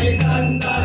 Hare Santa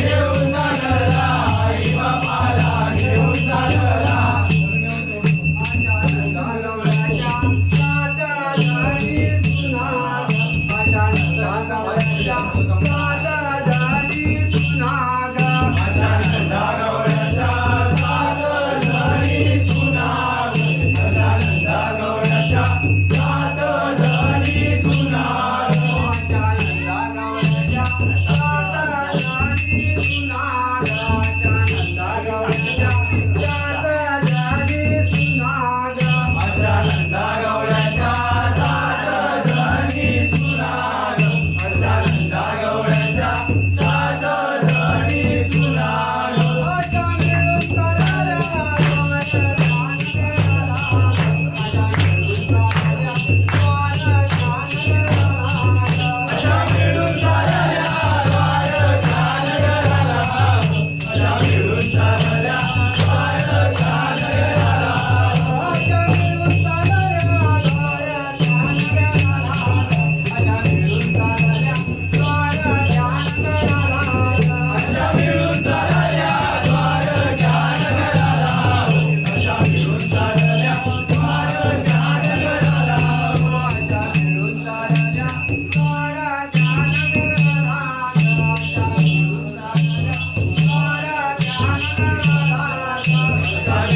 Yeah.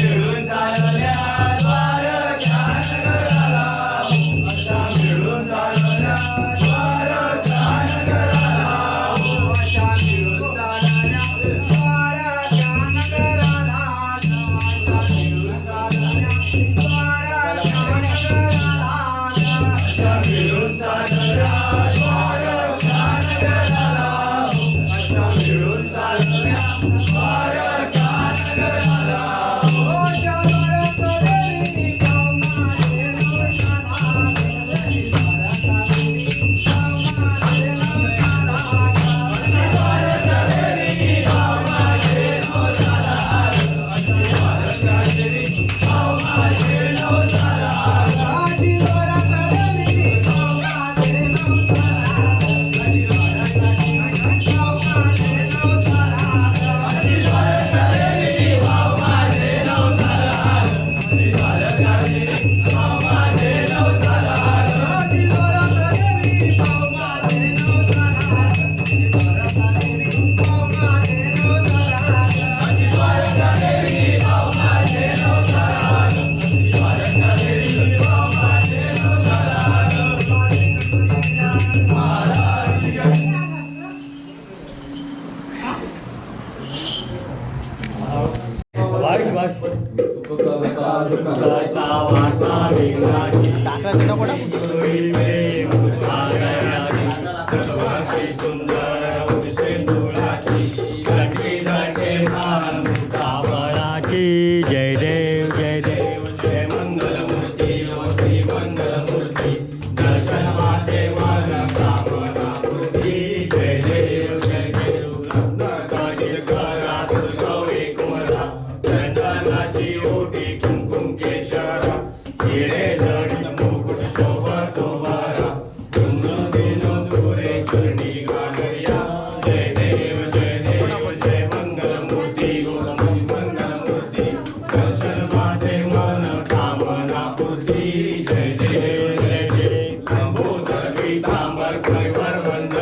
levanta, கூட ambar khai var vanda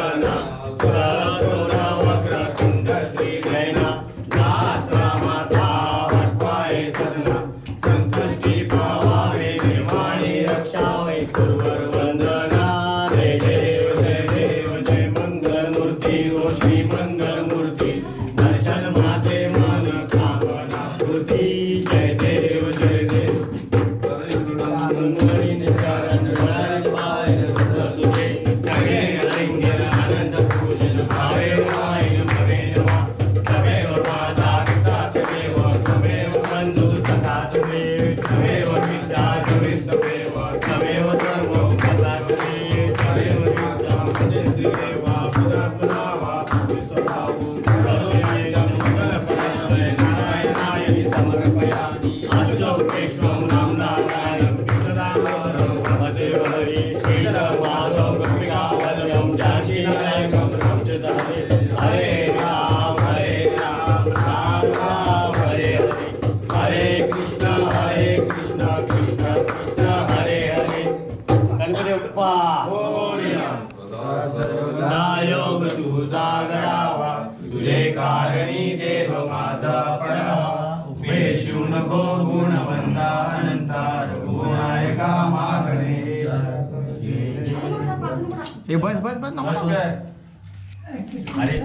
Krishna Krishna Hare Hare. Ganpati Bappa. तुझे कारणी देव माझा पडावा. वेशू नको गुणवंता अनंता. बस बस बस नको अरे